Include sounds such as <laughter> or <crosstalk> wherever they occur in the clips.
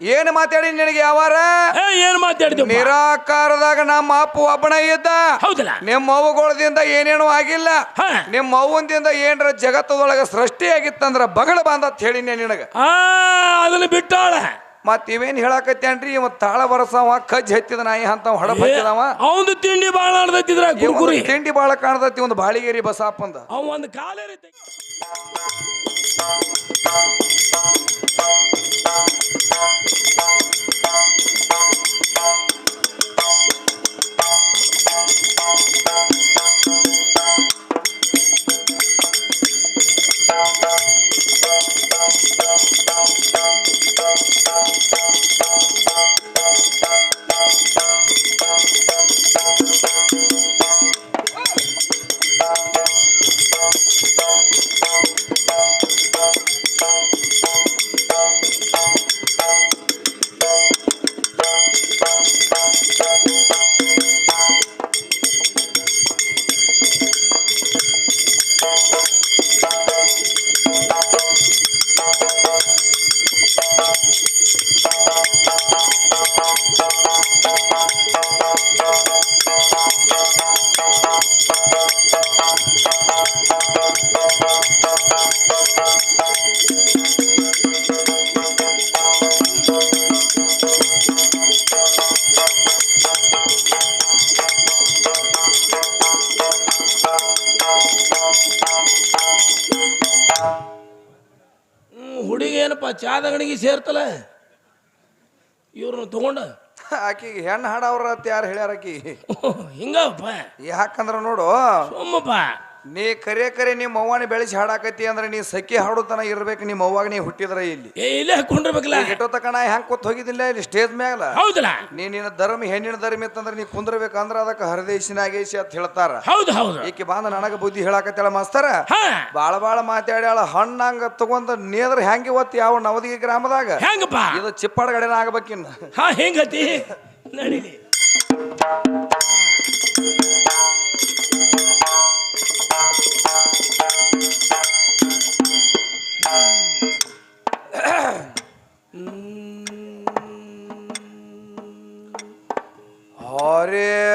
ಏನ್ ಮಾತಾಡಿ ನಿನಗೆ ಯಾವಾರ? ಏನ್ ಮಾತಾಡಿದ್ವಿ ನಿರಾಕಾರದಾಗ ನಮ್ಮ ಅಪ್ಪ ಒಬ್ಬನ ಇದ್ದ. ಹೌದಲ್ಲ? ನಿಮ್ಮ ಅವ್ವಗಳದಿಂದ ಏನೇನು ಆಗಿಲ್ಲ. ನಿಮ್ಮ ಅವ್ವಂದಿಂದ ಏನರ ಜಗತ್ತದೊಳಗ ಸೃಷ್ಟಿ ಆಗಿತ್ತಂದ್ರ ಬಗಳ ಬಂದ ಅಂತ ಹೇಳಿನೇ ನಿನಗ. ಆ ಅದನ್ನ ಬಿಟ್ಟಾಳ. ಮತ್ ಇವೇನ್ ಹೇಳಾಕತ್ತೇನ್ರಿ ಇವ ತಾಳ ಬರಸವ ಕಜ್ಜಿ ಹತ್ತಿದ ನಾಯಿ ಅಂತ ಹೊಡಪ್ ಹತ್ತಿದವ. ಅವಂದು ತಿಂಡಿ ಬಾಳ ಗುರುಗುರಿ. ತಿಂಡಿ ಬಾಳ ಕಾಣದತ್ತಿ ಒಂದು ಬಾಳಿಗೇರಿ ಬಸಾಪಂದ ಅವ ಒಂದು ಕಾಲೇ Thank you. ಅಂಗಡಿಗೆ ಸೇರ್ತಲ್ಲ ಇವ್ರನ್ನ ತಗೊಂಡ? ಆಕಿಗೆ ಹೆಣ್ಣು ಹಾಡವ್ರ ಅಂತ ಯಾರು ಹೇಳ್ಯಾರ ಆಕಿ? ಹಿಂಗಪ್ಪ. ಯಾಕಂದ್ರ ನೋಡು ಸೋಮಪ್ಪ ನೀ ಕರೆ ಕರೆ ನಿಮ್ಮ ಅವ್ವನ ಬೆಳೆಸಿ ಹಾಡಾಕತಿ ಅಂದ್ರೆ ನೀ ಸಖಿ ಹಾಡುತನ ಇರ್ಬೇಕು ನಿಮ್ಮ ಅವ್ವಾಗ ನೀ ಹುಟ್ಟಿದ್ರ ಇಲ್ಲಿ. ಏ ಇಲ್ಲೇ ಕುಂಡ್ರಬೇಕಲ್ಲ ಎಟೋ ತಕಣ ಹೆಂಗ್ ಕೂತ್ ಹೋಗಿದ್ದಿಲ್ಲ ಇಲ್ಲಿ ಸ್ಟೇಜ್ ಮ್ಯಾಲ? ಹೌದಲ್ಲ? ನೀ ನಿನ್ನ ಧರ್ಮ ಹೆಣ್ಣಿನ ಧರ್ಮ ಇತ್ತಂದ್ರೆ ನೀ ಕುಂದ್ರಬೇಕಂದ್ರ ಅದಕ್ಕೆ ಹರದೇಶಿನಾಗೇಶಿ ಅಂತ ಹೇಳ್ತಾರ. ಹೌದು ಹೌದು. ಈಕೆ ಬಾಂದ ನನಗ ಬುದ್ಧಿ ಹೇಳಾಕತ್ತೇಳ ಮಾಸ್ತರ ಹಾ. ಬಾಳ ಬಾಳ ಮಾತಾಡ್ಯಾಳ ಹಣ್ಣಂಗ ತಗೊಂಡ ನೇದ್ರ ಹೆಂಗೆ ಇವತ್ತು ಯಾವ ನವದಿಗೆ ಗ್ರಾಮದಾಗ? ಹೆಂಗಪ್ಪ ಇದು ಚಿಪ್ಪಾಡ ಗಡೆನ ಆಗ್ಬೇಕಿನ್ನ. ಹಾ ಹೆಂಗತಿ? ನಡೀಲಿ. Hare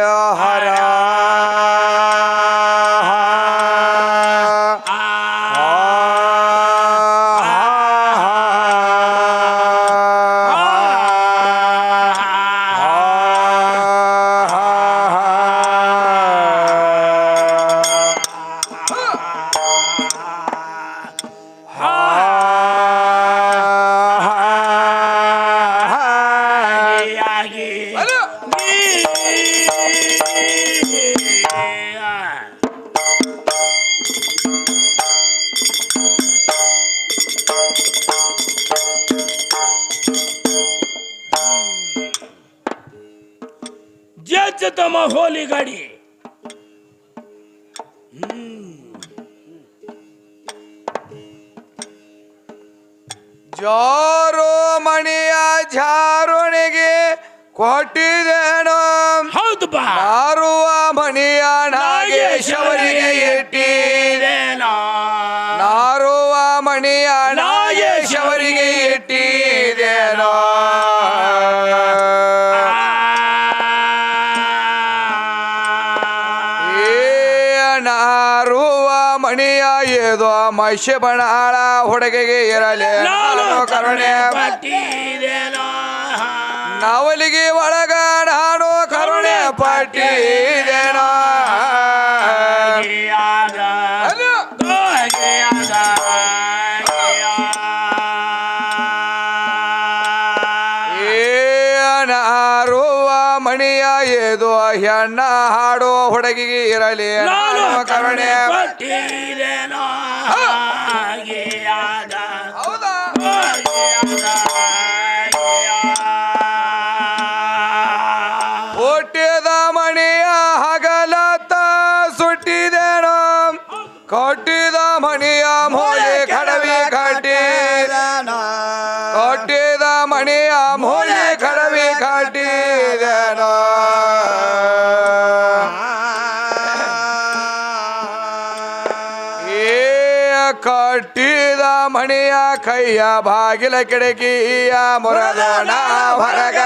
ಜಜ್ಜ ತಮ್ಮ ಹೋಲಿ ಗಾಡಿ ಜಾರೋ ಮಣಿಯ ಜಾರುಣಿಗೆ ಕೊಟ್ಟಿದೇನೋ ಹೌದಪ್ಪ ನಾರುವ ಏದೋ ಬಣ್ಣ ಆಳ ಹೊಡೆಗೆಗೆ ಇರಲಿ ಕರುಣೆ. ನಾವಲಿಗೆ ನವಲಿಗೆ ಒಳಗ ನಾನು ಕರುಣೆ ಪಟ್ಟಿದೇನೋ ಹೆಣ್ಣ ಹಾಡೋ ಹುಡುಗಿಗೆ ಇರಲಿ. ಕರುಣೆ. ಕೈಯ ಬಾಗಿಲ ಕಿಡಕಿಯ ಮುರದಾನ ಹೊರಗ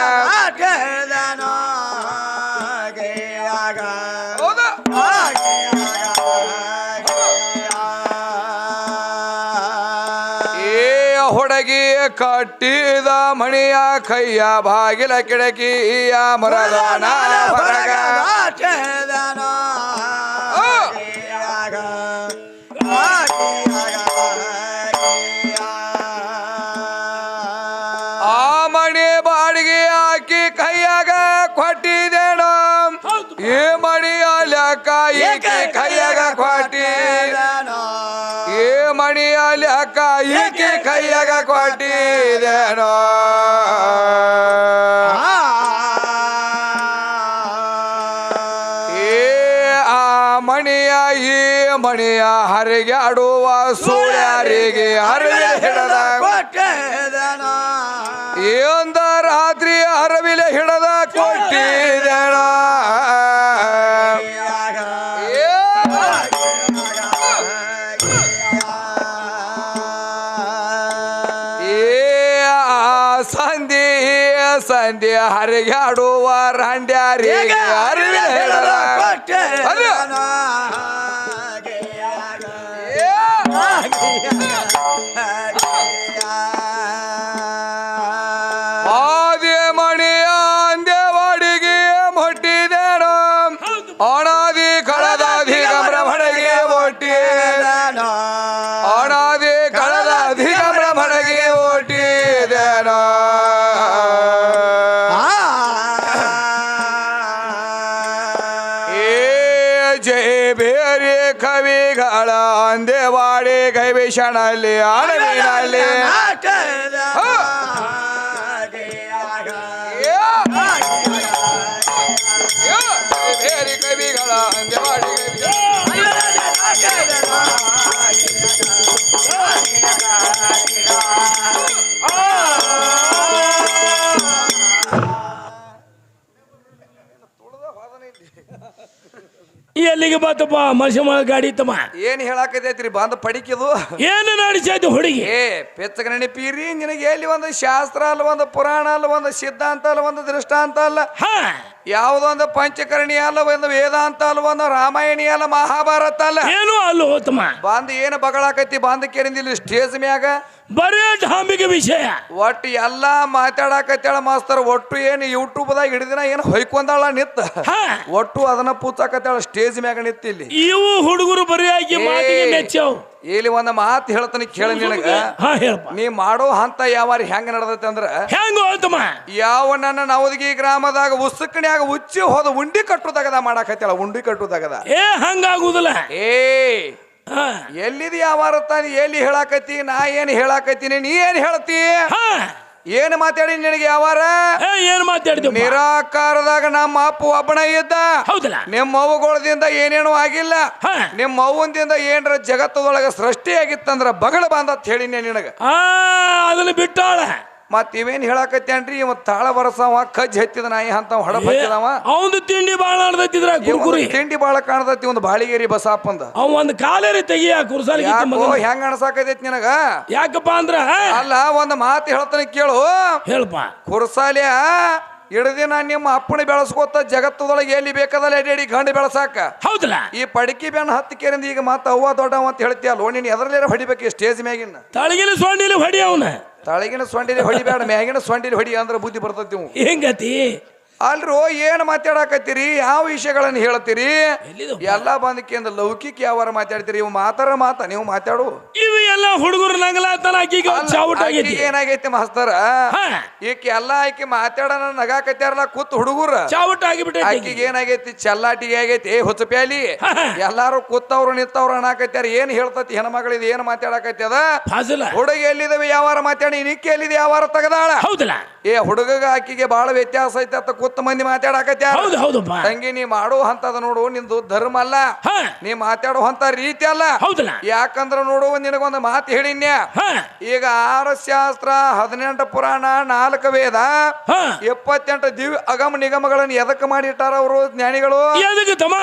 ಹುಡುಗಿ ಕಟ್ಟಿದ ಮಣಿಯ ಕೈಯ ಬಾಗಿಲ ಕಿಡಕಿಯ ಮುರದಾನ ಹೊರಗ ಹೌದು ಮಣಿ ಮಣಿಯ ಲೆಕ್ಕ ಈಕೆ ಕೈಯಾಗ ಕ್ವಾಟಿ? ಏ ಮಣಿಯ ಲೆಕ್ಕ ಏಕೆ ಕೈಯಾಗ ಕೊಟ್ಟಿದೇನೋ ಏ ಆ ಮಣಿಯ ಈ ಮಣಿಯ ಹರಿಗೆ ಆಡುವ ಸೂರ್ಯರಿಗೆ ಹರವಿಲೆ ಹಿಡದ ಒಂದ ರಾತ್ರಿ ಹರವಿಲೆ ಹಿಡದ ಕೊಟ್ಟಿದೇಣ ಸಂಧಿ ಹರಿಗಾಡುವ ಆಡುವ ರಾಂಡ್ಯಾರಿಗೆ ಹರವಿಲೆ ಜಯ ಬೇರೆ ಕವಿಗಳ ಅಂದೇವಾಡಿ ಕೈವಿಷಣಲ್ಲಿ ಅಣವಿನಲ್ಲಿ ಎಲ್ಲಿಗೆ ಬಂತಪ್ಪ? ಮನುಷ್ಯ ಗಾಡಿ ತಮ್ಮ ಏನ್ ಹೇಳಾಕತೈತ್ರಿ ಬಂದ ಪಡಿಕಿದು ಏನು ನಡೆಸೈತಿ ಹುಡುಗಿ? ಏ ಪೆಚ್ಚಗ ನೆನಪೀರಿ ನಿನಗೆ ಎಲ್ಲಿ ಒಂದು ಶಾಸ್ತ್ರ ಅಲ್ಲ ಒಂದು ಪುರಾಣ ಅಲ್ಲ ಒಂದು ಸಿದ್ಧಾಂತ ಅಲ್ಲ ಒಂದು ದೃಷ್ಟಾಂತ ಅಲ್ಲ? ಹಾ. ಯಾವುದೊಂದು ಪಂಚಕರ್ಣಿ ಅಲ್ಲ ಒಂದು ವೇದಾಂತ ಅಲ್ಲ ಒಂದು ರಾಮಾಯಣಿ ಅಲ್ಲ ಮಹಾಭಾರತ ಅಲ್ಲ. ಏನು ಅಲ್ಲ ತಮ್ಮ ಬಂದ್ ಏನು ಬಗಳಾಕತಿ ಬಂದ ಕೇರಿಂದಿಲ್ಲ ಸ್ಟೇಜ್ ಮ್ಯಾಗ. ಬರೇ ಡಾಂಬಿಗೆ ವಿಷಯ. ಒಟ್ಟು ಎಲ್ಲಾ ಮಾತಾಡಕತ್ತೇಳ ಮಾಸ್ತರ್ ಒಟ್ಟು ಏನು ಯೂಟ್ಯೂಬ್ದಾಗ ಹಿಡಿದಿನ ಏನು ಹೊಯ್ಕೊಂದಾಳ ನಿತ್ತ. ಒಟ್ಟು ಅದನ್ನ ಪೂಚಾಕತ್ತೇಳ ಸ್ಟೇಜ್ ಮ್ಯಾಗ ನಿತ್ತ ಇಲ್ಲಿ. ಇವು ಹುಡುಗರು ಬರಿಯಾಗಿ ಮಾತಿಗೆ ಮೆಚ್ಚವ್. ಇಲ್ಲಿ ಒಂದು ಮಾತು ಹೇಳ್ತಾನೆ ಕೇಳ ನಿನಗ. ನೀ ಮಾಡೋ ಹಂತ ಯಾವ ಹೆಂಗ ನಡೆದೈತೆ ಅಂದ್ರ ಹೆಂಗ ಯಾವ ನನ್ನ ನವದಗಿ ಗ್ರಾಮದಾಗ ಉಸುಕನ್ಯಾಗ ಉಚ್ಚಿ ಹೋದ ಉಂಡಿ ಕಟ್ಟುದಾಗದ ಮಾಡಾಕತ್ತಿಲ್ಲ ಉಂಡಿ ಕಟ್ಟುದಾಗದ ಏ ಹಂಗಾಗುದಿಲ್ಲ. ಏ ಎಲ್ಲಿದಿ ಯಾವಾರ ತಾನಿ ಎಲ್ಲಿ ಹೇಳಾಕತ್ತಿ ನಾ ಏನ್ ಹೇಳಾಕತ್ತೀನಿ ನೀ ಏನ್ ಹೇಳ್ತಿ? ಏನ್ ಮಾತಾಡಿ ನಿನಗೆ ಯಾವಾರ? ಏನ್ ಮಾತಾಡಿದ್ವಿ ನಿರಾಕಾರದಾಗ ನಮ್ಮ ಅಪ್ಪ ಒಬ್ಬನ ಇದ್ದ. ಹೌದಲ್ಲ. ನಿಮ್ಮ ಅವ್ವಗಳದಿಂದ ಏನೇನು ಆಗಿಲ್ಲ. ನಿಮ್ಮ ಅವ್ವಂದಿಂದ ಏನರ ಜಗತ್ತದೊಳಗ ಸೃಷ್ಟಿ ಆಗಿತ್ತಂದ್ರ ಬಗಳ ಬಂದತ್ ಹೇಳಿನಿ ನಿನಗ. ಅದನ್ನ ಬಿಟ್ಟಾಳ. ಮತ್ ಇವೇನ್ ಹೇಳಾಕತ್ತೇನ್ರಿ? ಇವ ತಾಳ ಬರಸವ ಕಜ್ಜ್ ಹತ್ತಿದ ನಾಯಿ ಅಂತ ಹೊಡಪ್ ಹತ್ತಿದವ. ಅವಂದು ತಿಂಡಿ ಬಾಳ ನಡೆದೈತಿದ್ರ ಗುರುಗುರಿ ತಿಂಡಿ ಬಾಳ ಕಾಣದೈತಿ ಒಂದು ಬಾಳಿಗೇರಿ ಬಸಾಪಂದ ಅವ ಒಂದು ಕಾಲೇರಿ ತೆಗಿಯ ಕುರ್ಸಾಲಿ ಹೆಂಗ ಅಣಸಾಕತೈತಿ ನಿನಗ? ಯಾಕಪ್ಪ ಅಂದ್ರ ಅಲ್ಲ ಒಂದು ಮಾತು ಹೇಳ್ತಾನೆ ಕೇಳು. ಹೇಳಪ್ಪ ಕುರ್ಸಾಲಿಯ ಹಿಡ್ದಿನ ನಿಮ್ಮ ಅಪ್ಪನ ಬೆಳೆಸ್ಕೋತ ಜಗತ್ತದೊಳಗೆ ಎಲ್ಲಿ ಬೇಕಾದಲ್ಲಿ ಎಡಿ ಗಂಡು ಬೆಳಸಾಕ. ಹೌದಲ್ಲ? ಈ ಪಡಕಿ ಬೆನ್ನ ಹತ್ತು ಕೇರಿಂದ ಈಗ ಮತ್ತೆ ಅವ್ವ ದೊಡ್ಡವ ಅಂತ ಹೇಳ್ತಿಯಲ್ಲ ನೀನ್ ಹೊಡಿಬೇಕು ಹೊಡಿಬೇಕು ಸ್ಟೇಜ್ ಮ್ಯಾಗಿನ ತಳಗಿಲಿ ಸೊಂಡಿಲಿ ಹೊಡಿ ಅವನ. ತಳಗಿನ ಸೊಂಡಿಲಿ ಹೊಡಿಬೇಡ ಮ್ಯಾಗಿನ ಸೊಂಡಿಲಿ ಹೊಡಿ ಅಂದ್ರೆ ಬುದ್ಧಿ ಬರ್ತೈತಿ ನೀವು ಹೆಂಗತಿ? ಅಲ್ರೋ ಏನ್ ಮಾತಾಡಕತ್ತೀರಿ? ಯಾವ ವಿಷಯಗಳನ್ನ ಹೇಳ್ತೀರಿ? ಎಲ್ಲ ಬಂದಕ್ಕಿಂದ ಲೌಕಿಕ ಯಾವಾರ ಮಾತಾಡ್ತೀರಿ. ಇವು ಮಾತಾರ ಮಾತ ನೀವು ಮಾತಾಡು. ಇವು ಎಲ್ಲ ಹುಡುಗರು ಏನಾಗೈತಿ ಮಾಸ್ತರ? ಈಕೆ ಎಲ್ಲ ಆಕಿ ಮಾತಾಡೋಣ ನಗಾಕತ್ಯಾರಲ್ಲ ಕೂತ್ ಹುಡುಗರ. ಚಾವುಟ್ ಆಕಿಗೆ ಏನಾಗೈತಿ? ಚಲ್ಲಾಟಿಗೆ ಆಗೈತಿ. ಏ ಹುಚ್ಚಪ್ಯಾಲಿ. ಎಲ್ಲಾರು ಕೂತವ್ರು ನಿಂತವ್ರು ಅನ್ನಾಕತ್ಯಾರ. ಏನ್ ಹೇಳ್ತತಿ ಹೆಣ್ಮಗಳಿದ ಏನ್ ಮಾತಾಡಕತ್ಯದ ಫಾಜಲ. ಹುಡುಗ ಎಲ್ಲಿದವೆ? ಯಾವಾರ ಮಾತಾಡಿ. ನಿಕ್ಕಿ ಎಲ್ಲಿದೆ? ಯಾವಾರ ತೆಗದಾಳ. ಹೌದಲ್ಲ. ಏ ಹುಡುಗಗ ಆಕಿಗೆ ಬಹಳ ವ್ಯತ್ಯಾಸ ಐತೆ ಅಂತ ಕೂತ್ ಮಂದಿ ಮಾತಾಡಕತ್ಯಾರ? ಹೌದು ಹೌದಪ್ಪ ತಂಗಿ ನೀ ಮಾಡೋ ಹಂತದ ನೋಡು ನಿಂದು ಧರ್ಮ ಅಲ್ಲ. ಹಾ. ನೀ ಮಾತಾಡೋ ಹಂತ ರೀತಿ ಅಲ್ಲ. ಹೌದಲ್ಲ. ಯಾಕಂದ್ರ ನೋಡು ನಿನಗೊಂದು ಮಾತು ಹೇಳಿನ್ಯ. ಹಾ. ಈಗ ಆರು ಶಾಸ್ತ್ರ ಹದಿನೆಂಟು ಪುರಾಣ ನಾಲ್ಕು ವೇದ ಹಾ. ಎಪ್ಪತ್ತೆಂಟು ದಿವ್ಯ ಅಗಮ ನಿಗಮಗಳನ್ನು ಎದಕ್ಕೆ ಮಾಡಿಟ್ಟಾರ ಅವರು ಜ್ಞಾನಿಗಳು? ಎದಕ್ಕೆ ತಮ್ಮ?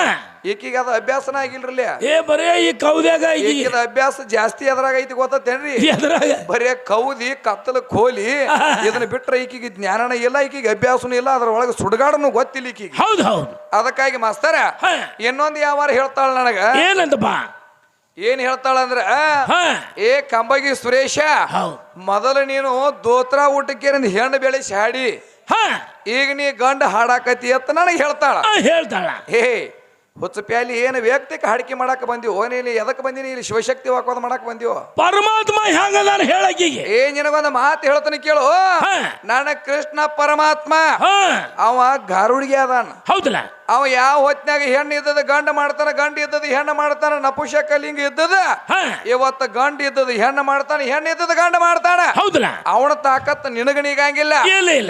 ಈಕಿಗೆ ಅದು ಅಭ್ಯಾಸನ ಆಗಿಲ್ರಲ್ಲ? ಏ ಬರೇ ಈ ಕೌದ್ಯಾಗ ಈಕಿದ ಅಭ್ಯಾಸ ಜಾಸ್ತಿ ಅದ್ರಾಗ ಐತಿ ಗೊತ್ತೇನ್ರಿ ಎದ್ರಾಗ ಬರೇ ಕೌದಿ ಕತ್ತಲ ಕೋಲಿ <laughs> ಇದನ್ನ ಬಿಟ್ರೆ ಈಕಿಗೆ ಜ್ಞಾನನ ಇಲ್ಲ ಈಕಿಗೆ ಅಭ್ಯಾಸನೂ ಇಲ್ಲ ಅದ್ರೊಳಗೆ ಸುಡುಗಾಡನು ಗೊತ್ತಿಲ್ಲ ಈಕಿಗೆ. ಹೌದು ಹೌದು. ಅದಕ್ಕಾಗಿ ಮಾಸ್ತರ ಇನ್ನೊಂದು ಯಾವಾರ ಹೇಳ್ತಾಳ ನನಗ? ಬಾ. ಏನ್ ಹೇಳ್ತಾಳ ಅಂದ್ರ ಹಾ. ಏ ಕಂಬಗಿ ಸುರೇಶ ಮೊದಲು ನೀನು ದೋತ್ರ ಊಟಕ್ಕೆ ಹೆಣ್ಣು ಬೆಳೆಸಿ ಹಾಡಿ. ಈಗ ನೀ ಗಂಡ ಹಾಡಾಕತಿ ಅಂತ ನನಗೆ ಹೇಳ್ತಾಳ. ಹೇಳ್ತಾಳ. ಹೇ. ಹುಚ್ಚ ಪ್ಯಾಲಿ ಏನು ವ್ಯಕ್ತಿಕ ಹಾಡಿಕೆ ಮಾಡಕ್ ಬಂದಿವೋ ನೀನು ಎದಕ್ಕೆ ಬಂದಿನಿ ಇಲ್ಲಿ ಶಿವಶಕ್ತಿ ವಾಕೋದ್ ಮಾಡಕ್ ಬಂದಿವೋ ಪರಮಾತ್ಮ ಹೆಂಗದಾನ ಹೇಳಕ್ಕೀಗೆ ಏ ನಿನಗೊಂದು ಮಾತು ಹೇಳ್ತಾನೆ ಕೇಳು. ನನ್ನ ಕೃಷ್ಣ ಪರಮಾತ್ಮ. ಅವ ಗಾರುಡಿಗೆ ಅದಾನ. ಹೌದಲ್ಲ? ಅವ ಯಾವ ಹೊತ್ನ್ಯಾಗ ಹೆಣ್ಣು ಇದ್ದದ ಗಂಡ ಮಾಡ್ತಾನ ಗಂಡ ಇದ್ದದ ಹೆಣ್ಣು ಮಾಡ್ತಾನ ನಪುಷಕ ಲಿಂಗ ಇದ್ದದ ಇವತ್ತ ಗಂಡ ಇದ್ದದ ಹೆಣ್ಣು ಮಾಡ್ತಾನ ಹೆಣ್ಣು ಇದ್ದದ ಗಂಡ ಮಾಡ್ತಾನ? ಹೌದಲ್ಲ? ಅವನ ತಾಕತ್ ನಿನಗ ನೀಗಂಗಿಲ್ಲ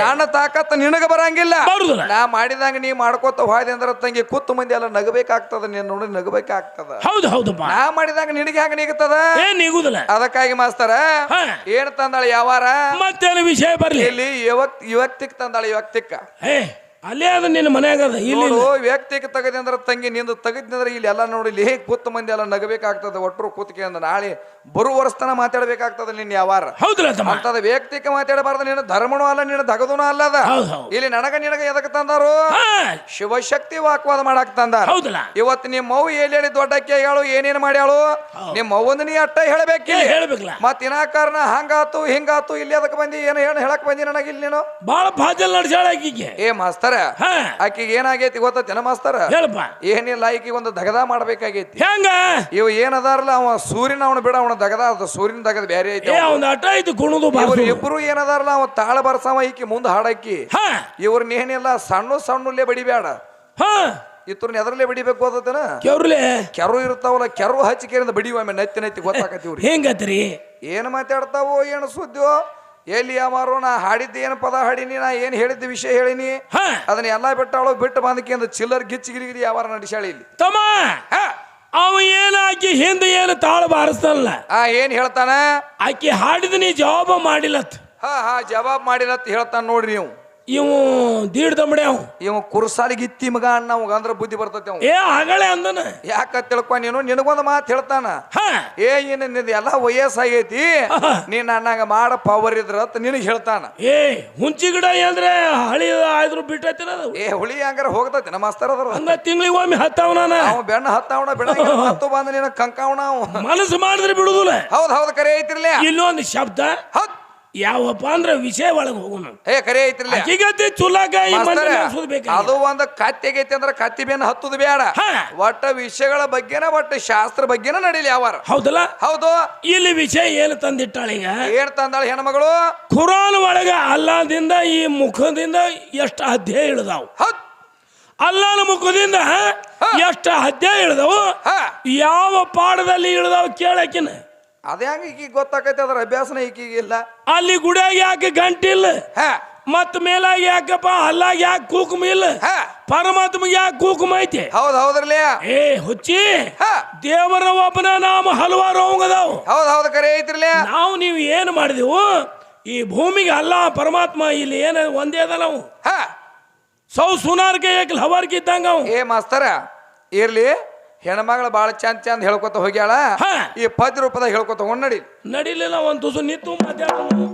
ನನ್ನ ತಾಕತ್ ನಿನಗ ಬರಂಗಿಲ್ಲ. ನಾ ಮಾಡಿದಂಗ ನೀ ಮಾಡ್ಕೋತ ಹೋದೆ ಅಂದ್ರ ತಂಗಿ ಕೂತು ಮಂದಿ ಎಲ್ಲ ನಗಬೇಕಾಗ್ತದ ನೀನ್ ನೋಡಿ ನಗಬೇಕಾಗ್ತದ. ಹೌದು ಹೌದಪ್ಪ. ನಾ ಮಾಡಿದಂಗ ನಿನಗೆ ಹೆಂಗ ನೀಗುತ್ತದ ನಿಗುದಿಲ್ಲ. ಅದಕ್ಕಾಗಿ ಮಾಸ್ತರ ಏನ್ ತಂದಾಳ ಯಾವಾರ? ಮತ್ತೇನು ವಿಷಯ ಬರ್ಲಿ? ಇಲ್ಲಿ ಯುವಕ್ ಯುವಕ್ತಿಕ್ ತಂದಾಳ ಯುವಕ್ತಿಕ್ಕ ಅಲ್ಲೇ ಅದು ನಿನ್ನ ಮನ್ಯಾಗ ಅದ ಇಲ್ಲಿ ನೋಡು ವ್ಯಕ್ತಿಗೆ ತೆಗದಿ ಅಂದ್ರೆ ತಂಗಿ ನಿಂದು ತೆಗದ್ನಂದ್ರೆ ಇಲ್ಲಿ ಎಲ್ಲ ನೋಡಿ ಇಲ್ಲಿ ಹೇಗೆ ಕೂತ್ ಮಂದಿ ಎಲ್ಲ ನಗಬೇಕಾಗ್ತದೆ ಒಟ್ಟರು ಕೂತ್ಕೆ ಅಂದ ನಾಳೆ ಬರು ವರ್ಷತನ ಮಾತಾಡ್ಬೇಕಾಗ್ತದೆ ನಿನ್ನ ಯಾವಾರ. ಹೌದಲ್ಲ ತಮ್ಮ ಅಂತದ ವ್ಯಕ್ತಿಕ ಮಾತಾಡಬಾರ್ದು ನೀನು ಧರ್ಮನೂ ಅಲ್ಲ ನಿನ್ನ ದಗದೂ ಅಲ್ಲದ ಹೌದು ಹೌದು. ಇಲ್ಲಿ ನನಗ ನಿನಗ ಎದಕ್ ತಂದಾರು? ಶಿವಶಕ್ತಿ ವಾಕ್ವಾದ ಮಾಡಕ್ ತಂದಾರ. ಹೌದಲ್ಲ. ಇವತ್ತು ನಿಮ್ಮ ಮೌ ಹೇಳಿ ದೊಡ್ಡಕ್ಕೆ ಹೇಳು ಏನೇನ್ ಮಾಡ್ಯಾಳು? ನಿಮ್ಮ ಮೌವಂದು ನೀ ಅಟ್ಟ ಹೇಳ್ಬೇಕಿ ಏ, ಹೇಳ್ಬೇಕಲ್ಲ. ಕಾರಣ ಹಂಗಾತು ಹಿಂಗಾತು ಇಲ್ಲಿ ಅದಕ್ಕೆ ಬಂದಿ ಏನು ಹೇಳಿ ಹೇಳಕ್ ಬಂದಿ ನನಗೆ ಇಲ್ಲಿ ನೀನು? ಬಾಳ ಬಾಜಲ್ ನಡ್ಸಾಳ ಆಕಿಗೆ. ಏ ಮಾಸ್ತರ ಹಾ. ಆಕಿಗೆ ಏನಾಗೈತಿ ಗೊತ್ತೇನ ಮಾಸ್ತರ ಹೇಳಪ್ಪ. ಏನಿಲ್ಲ ಈಕಿಗೆ ಒಂದು ದಗದ ಮಾಡ್ಬೇಕಾಗೈತಿ. ಹೆಂಗ? ಇವ ಏನದಾರಲ್ಲ ಅವ ಸೂರ್ಯನ ಅವನು ಬಿಡ ಅವನ ದಗದ ಅದ ಸೂರ್ಯನ ದಗದ ಬೇರೆ ಐತಿ ಏ ಅಟ ಐತಿ ಕುಣದು ಇವ್ರು ಬಾರ್ದು ಇಬ್ರು ಏನದಾರಲ್ಲ ಅವ ತಾಳ ಬರ್ಸವ ಈಕಿ ಮುಂದ್ ಹಾಡಕ್ಕಿ. ಹಾ. ಇವ್ರನ್ನ ಏನಿಲ್ಲ ಸಣ್ಣ ಸಣ್ಣಲ್ಲೇ ಬಡಿಬೇಡ ಹಾ. ಎದರಲ್ಲೇ ಬಡಿಬೇಕು ಗೊತ್ತೇನ ಕೆವ್ರಲೆ? ಕೆರು ಇರ್ತಾವಲ್ಲ ಕೆರು ಹಚ್ಚಿಕೆರಿಂದ ಬಡಿಯುವ ನತ್ತಿ ನತ್ತಿ ಗೊತ್ತಾಕತಿ ಇವ್ರಿಗೆ. ಹೆಂಗತ್ರಿ? ಏನ್ ಮಾತಾಡ್ತಾವೋ ಏನು ಸುದ್ದಿಯೋ? ಎಲ್ಲಿ ಮಾರು ನಾ ಹಾಡಿದ್ದೆ ಏನು ಪದ ಹಾಡಿನಿ ನಾ ಏನು ಹೇಳಿದ್ದ ವಿಷಯ ಹೇಳಿನಿ? ಹಾ. ಅದನ್ನ ಎಲ್ಲಾ ಬಿಟ್ಟಾಳು ಬಿಟ್ಟು ಬಂದಕ್ಕೆ ಅಂದ ಚಿಲ್ಲರ್ ಗಿಚ್ಚಿ ಗಿರಿಗಿರಿ ಯಾವಾರ ನಡೆಸಾಳಿ ಇಲ್ಲಿ. ತಮ್ಮ ಹಾ. ಅವ ಏನ್ ಆಕಿ ಹಿಂದೆ ಏನು ತಾಳ ಬಾರಿಸ್ತಲ್ಲ ಆ ಏನ್ ಹೇಳ್ತಾನ? ಆಕಿ ಹಾಡಿದ ನೀ ಜವಾಬ ಮಾಡಿಲತ್ ಹಾ ಹಾ ಜವಾಬ್ ಮಾಡಿಲತ್ ಹೇಳ್ತಾನ ನೋಡ್ರಿ ನೀವು. ಇವು ದೀಡ್ ದಂಬಡಿ ಅವ್. ಇವ ಕುರ್ಸಾಲಿಗೆ ಗಿತ್ತಿ ಮಗ ಅಣ್ಣ ಅಂದ್ರ ಬುದ್ಧಿ ಬರ್ತೈತಿ ಅವ. ಏ ಆಗಳೆ ಅಂದನ. ಯಾಕ ತಿಳ್ಕೊ ನೀನು? ನಿನಗೊಂದು ಮಾತು ಹೇಳ್ತಾನ. ಏ ಏನ ನಿಂದ ಎಲ್ಲ ವಯಸ್ಸಾಗೈತಿ. ನೀನ್ ಅನ್ನಂಗ ಮಾಡ ಪವರ್ ಇದ್ರ ಅಂತ ನಿನಗೆ ಹೇಳ್ತಾನ. ಏ ಹುಂಚಿ ಗಿಡ ಅಂದ್ರೆ ಹಳಿ ಆದ್ರು ಬಿಟ್ಟೈತಿನ ಏ ಹುಳಿ ಹಂಗಾರ ಹೋಗ್ತೈತಿ ನಮ್ಮ ಮಾಸ್ತರ್ ಅದ್ರ. ಹಂಗ ತಿಂಗಳಿಗೆ ಒಮ್ಮೆ ಹತ್ತವ ನಾನು. ಅವ ಬೆಣ್ಣ ಹತ್ತಾವಣ ಬೆಣ್ಣ ಹತ್ತು ಬಂದ ನಿನ ಕಂಕಾವಣ ಮನಸ್ಸು ಮಾಡಿದ್ರೆ ಬಿಡುದಿಲ್ಲ. ಹೌದ್ ಹೌದ್ ಕರೆ ಐತಿರ್ಲಿ. ಇಲ್ಲೊಂದು ಶಬ್ದ. ಹೌದ್. ಯಾವಪ್ಪ ಅಂದ್ರೆ ವಿಷಯ ಒಳಗೆ ಹೋಗೋಣ ಏ ಕರೆ ಚುಲಾಕ ಈ ಅದು ಒಂದು ಕತ್ತಿ ಆಗೈತಿ ಅಂದ್ರೆ ಕತ್ತಿ ಬೇನ ಹತ್ತುದು ಬೇಡ. ಒಟ್ಟ ವಿಷಯಗಳ ಬಗ್ಗೆನ ಒಟ್ಟ ಶಾಸ್ತ್ರ ಬಗ್ಗೆನ ನಡೀಲಿ ಯಾವಾರ. ಹೌದಲ್ಲ? ಹೌದು. ಇಲ್ಲಿ ವಿಷಯ ಏನು ತಂದಿಟ್ಟಾಳೀಗ ಏನ್ ತಂದಾಳ ಹೆಣ್ಮಗಳು? ಖುರಾನ್ ಒಳಗ ಅಲ್ಲಾದಿಂದ ಈ ಮುಖದಿಂದ ಎಷ್ಟು ಅಧ್ಯಾಯ ಇಳಿದಾವ್? ಹೌದ್. ಅಲ್ಲಾನ ಮುಖದಿಂದ ಎಷ್ಟು ಅಧ್ಯಾಯ ಇಳಿದವು? ಯಾವ ಪಾಠದಲ್ಲಿ ಇಳಿದಾವು ಕೇಳಕಿನ ಅದೇ ಹಂಗ ಈಕಿಗೆ ಗೊತ್ತಾಕೈತಿ ಅದ್ರ ಅಭ್ಯಾಸನ ಈಕಿಗೆ ಇಲ್ಲ. ಅಲ್ಲಿ ಗುಡಿಯಾಗ ಯಾಕೆ ಗಂಟಿಲ್ಲ ಹಾ. ಮತ್ ಮೇಲಾಗ ಯಾಕಪ್ಪ ಅಲ್ಲಾಗ ಯಾಕೆ ಕೂಕುಮ ಇಲ್ಲ ಹಾ. ಪರಮಾತ್ಮ ಯಾಕೆ ಕೂಕುಮ ಐತಿ? ಹೌದ್ ಹೌದ್ರಲಿ ಏ ಹುಚ್ಚಿ ಹಾ. ದೇವರ ಒಬ್ಬನ ನಾಮ ಹಲವಾರು ಅವಂಗದಾವು ಹೌದ್ ಹೌದ್ ಕರೆ ಐತಿರ್ಲಿ ನಾವು ನೀವು ಏನು ಮಾಡಿದೆವು ಈ ಭೂಮಿಗೆ ಅಲ್ಲ ಪರಮಾತ್ಮ ಇಲ್ಲಿ ಏನು ಒಂದೇ ಅದ ನಾವು ಹಾ. ಸೌ ಸುನಾರ್ಗೆ ಏಕಲ್ ಹವಾರ್ಗೆ ಇದ್ದಂಗ ಅವ. ಏ ಮಾಸ್ತರ ಇರ್ಲಿ ಹೆಣ್ಮಗಳು ಬಾಳ ಚಂದ ಚಂದ ಹೇಳ್ಕೊತ ಹೋಗ್ಯಾಳ. ಹಾ. ಈ ಪದ್ಯ ರೂಪದಾಗ ಹೇಳ್ಕೊತ ಹೋಗ್ ನಡಿ. ನಡಿಲಿಲ್ಲ ಒಂದು ತುಸು ನಿಂತು ಮಾತಾಡೋನು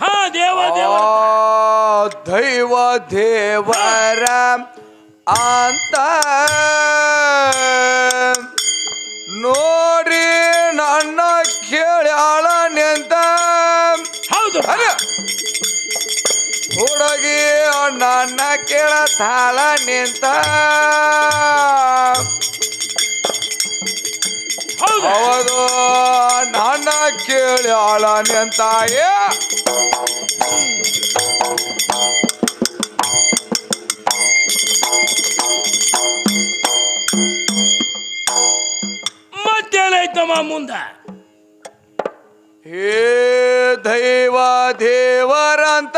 ಹಾ ದೇವ ದೇವ. ಆ, ದೈವ ದೇವರ ಅಂತ ಹುಡುಗಿ ನನ್ನ ಕೇಳತಾಳ ನಿಂತ. ಹೌದು. ನನ್ನ ಕೇಳ್ಯಾಳ ನಿಂತ ಏ ಮತ್ತೇನಾಯ್ತಮ್ಮ ಮುಂದ? ಹೇ ದೈವ ದೇವರಂತ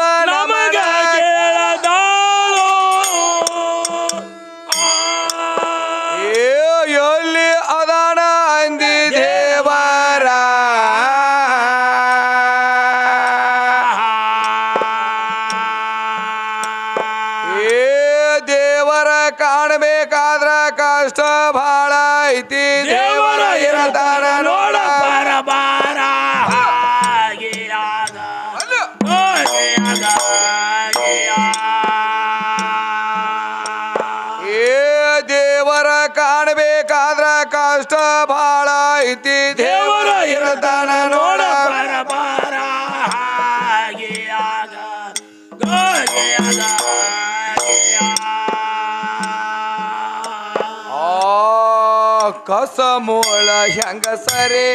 ಕಸ ಮೂಳ ಹೆಂಗ ಸರಿ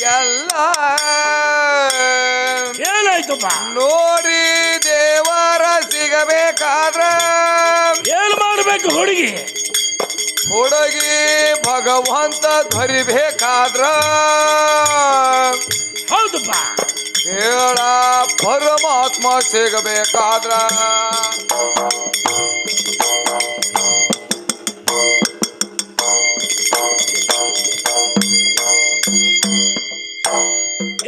ಎಲ್ಲ ಏನಾಯ್ತಪ್ಪ? ನೋಡಿ ದೇವರ ಸಿಗಬೇಕಾದ್ರ. ಏನ್ ಮಾಡ್ಬೇಕು ಹುಡುಗಿ? ಹುಡುಗಿ ಭಗವಂತ ಧರಿಬೇಕಾದ್ರ. ಹೌದಪ್ಪ. ಹೇಳ ಪರಮಾತ್ಮ ಸಿಗಬೇಕಾದ್ರ.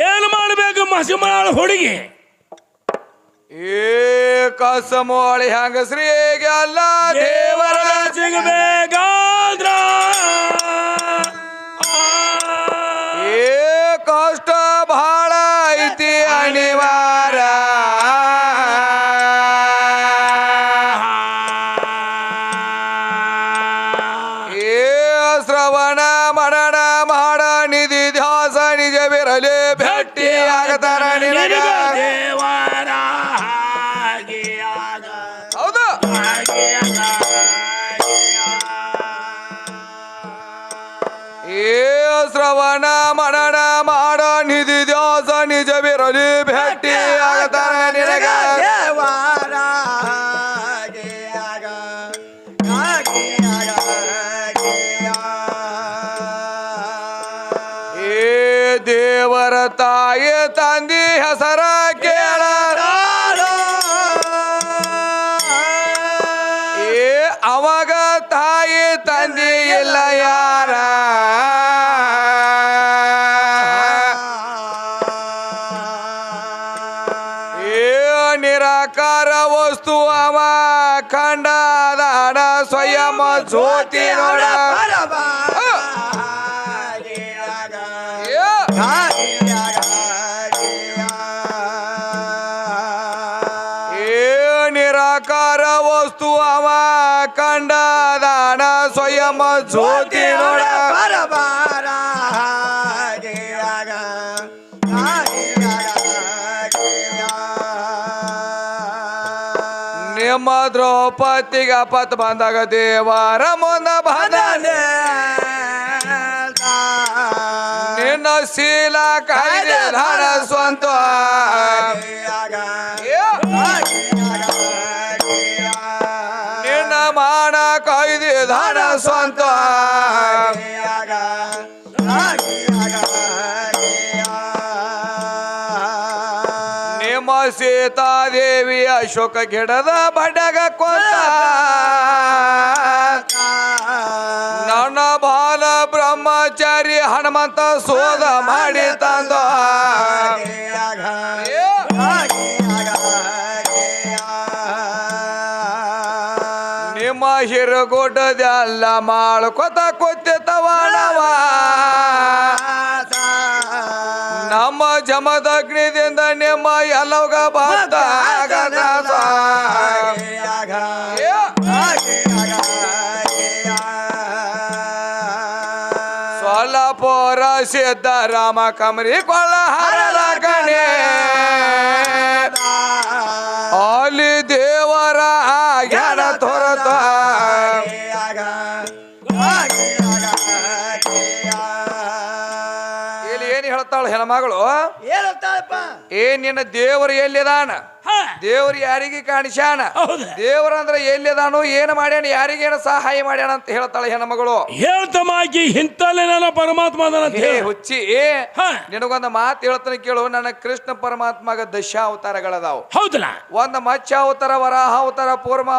ಏನು ಮಾಡಬೇಕು ಮಸಿಮಳ ಹುಡುಗಿ? ಏ ಕಸ ಮೋಳಿ ಹೆಂಗಸ್ರಿಗೆ ಅಲ್ಲ ದೇವರ ಸಿಗಬೇಕಾದ್ರ. ಶ್ರವಣ ಮರಣ ಮಾಡ ನಿಧಿ ಧ್ಯಾಸ ನಿಜವಿರಲಿ ಭೇಟಿ ಆಗತಾರ ನಿನಗ. ಏ ದೇವರ ತಾಯಿ ತಂದಿ ಹೆಸರ ಕೇಳ. ಏ ಅವಾಗ ತಾಯಿ ತಂದಿ ಇಲ್ಲ. ಜ್ಯೋತಿ ನೋಡ ನಿರಾಕಾರ ವಸ್ತು ಅವ ಕಂಡದಾನ ಸ್ವಯಂ ಜ್ಯೋತಿ ನೋಡ ನಿಮ್ಮ ದ್ರೌಪದಿಗ ಪತ್ ಬಂದಾಗ ದೇವರ ಮುಂದ ಬಂದ. ನಿನ್ನ ಶೀಲ ಕಾಯ್ದೆ ಧನ ಸ್ವಂತ. ನಿನ್ನ ಮಾನ ಕಾಯ್ದೆ ಧನ ಸ್ವಂತ. ನಿಮ್ಮ ಸೀತಾದೇವಿ ಅಶೋಕ ಗಿಡದ ಬಡಗ ಕೊಂದ. ನನ್ನ ಬಾಲ ಬ್ರಹ್ಮಚಾರಿ ಹನುಮಂತ ಸೋದ ಮಾಡಿ ತಂದ. ನಿಮ್ಮ ಹಿರಗುಡ್ಡದೆಲ್ಲ ಮಾಡ್ಕೊತ ತವಾಡವ ನಮ್ಮ ಜಮದಗ್ನಿದಿಂದ ನಿಮ್ಮ ಎಲ್ಲವಗ ಬಂದ ಸೊಲ್ಲಪುರ ರಾಮ ಕಮರಿ ಕೊಳ್ಳ ಹರಳ ಕಣೆ ಅಲ್ಲಿ ದೇವರ ಆಗ್ಯಾರ ತೋರತ. ಇಲ್ಲಿ ಏನು ಹೇಳ್ತಾಳು ಹೆಣ್ಮಗಳು? ಏ ನಿನ್ನ ದೇವರು ಎಲ್ಲಿದಾನ? ಹಾ, ದೇವ್ರು ಯಾರಿಗೆ ಕಾಣಿಸ್ಯಾನ? ಹೌದು. ದೇವರಂದ್ರೆ ಎಲ್ಲಿದಾನು ಏನು ಮಾಡ್ಯಾನ ಯಾರಿಗೇನು ಸಹಾಯ ಮಾಡ್ಯಾನ ಅಂತ ಹೇಳ್ತಾಳೆ ಹೆಣ್ಮಗಳು. ಮಗಳು ಆಕಿ ಹಿಂತಲ್ಲೇ ನನ್ನ ಪರಮಾತ್ಮ ಹುಚ್ಚಿ ಅಂತ ಏ ಹೇಳು. ಹುಚ್ಚಿ ಹಾ. ನಿನಗೊಂದು ಮಾತು ಹೇಳ್ತಾನೆ ಕೇಳು ನನ್ನ ಕೃಷ್ಣ ಪರಮಾತ್ಮಗ ದಶಾವತಾರಗಳದಾವ. ಹೌದಲ್ಲ. ಒಂದ್ ಮತ್ಸ್ಯಾವತಾರ ಅವತಾರ ವರಾಹ ಅವತಾರ ಪೂರ್ಮ